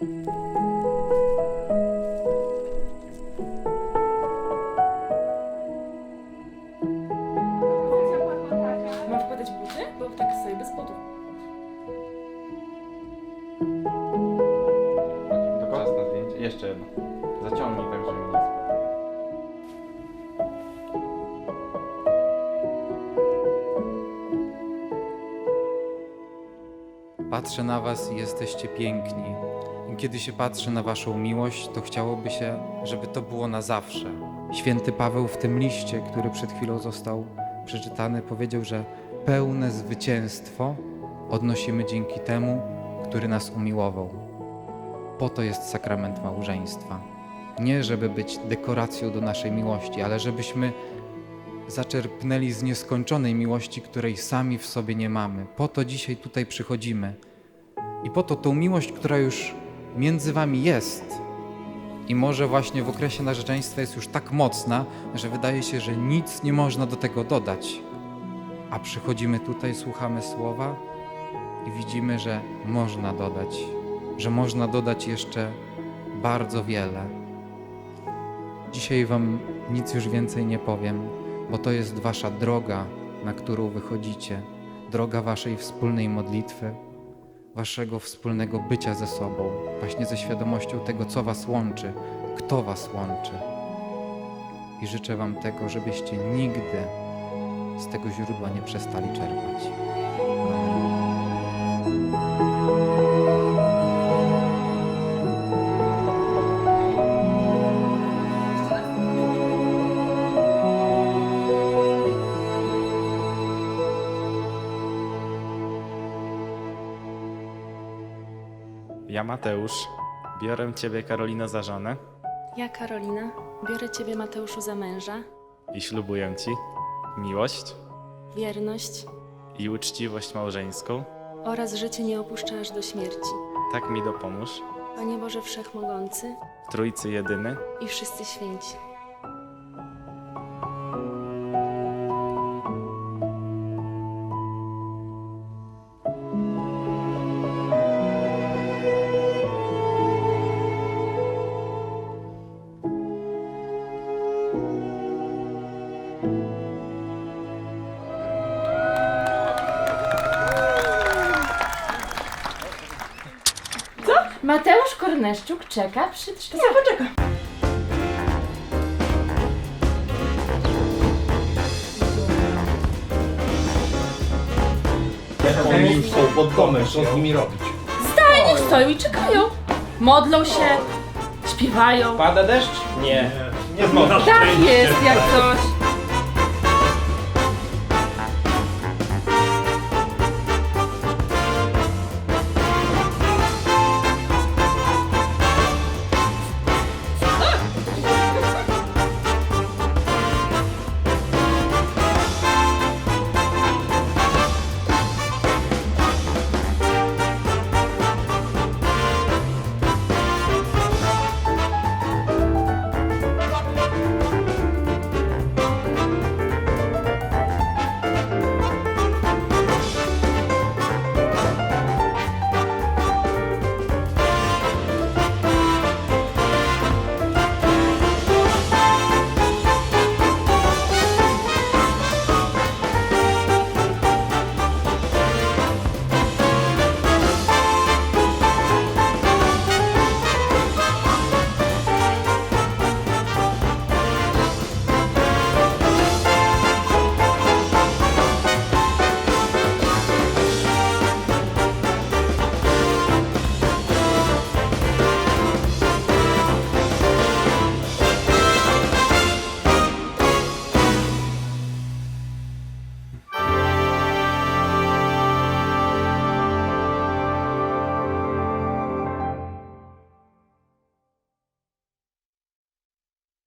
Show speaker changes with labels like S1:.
S1: Mam wkładać buty? Bo tak sobie bez butów.
S2: Czas na zdjęcie. Jeszcze jedno. Zaciągnij tak, żeby nie.
S3: Patrzę na Was i jesteście piękni. Kiedy się patrzy na Waszą miłość, to chciałoby się, żeby to było na zawsze. Święty Paweł w tym liście, który przed chwilą został przeczytany, powiedział, że pełne zwycięstwo odnosimy dzięki temu, który nas umiłował. Po to jest sakrament małżeństwa. Nie żeby być dekoracją do naszej miłości, ale żebyśmy zaczerpnęli z nieskończonej miłości, której sami w sobie nie mamy. Po to dzisiaj tutaj przychodzimy. I po to tą miłość, która już między wami jest i może właśnie w okresie narzeczeństwa jest już tak mocna, że wydaje się, że nic nie można do tego dodać. A przychodzimy tutaj, słuchamy słowa i widzimy, że można dodać, że można dodać jeszcze bardzo wiele. Dzisiaj Wam nic już więcej nie powiem, bo to jest Wasza droga, na którą wychodzicie, droga Waszej wspólnej modlitwy, Waszego wspólnego bycia ze sobą, właśnie ze świadomością tego, co Was łączy, kto Was łączy. I życzę Wam tego, żebyście nigdy z tego źródła nie przestali czerpać.
S4: Ja, Mateusz, biorę Ciebie, Karolino, za żonę
S1: Ja, Karolina, biorę Ciebie, Mateuszu, za męża,
S4: i ślubuję Ci miłość
S1: wierność
S4: i uczciwość małżeńską.
S1: oraz że Cię nie opuszczę aż do śmierci.
S4: Tak mi dopomóż,
S1: Panie Boże Wszechmogący
S4: Trójcy Jedyny,
S1: i wszyscy święci. Mateusz Korneszczuk czeka przy... Ja poczeka.
S5: Oni już są pod domem, co z nimi robić?
S1: Niech stoją i czekają. Modlą się, śpiewają.
S5: Pada deszcz? Nie. Nie znowu.
S1: Tak jest, jak coś.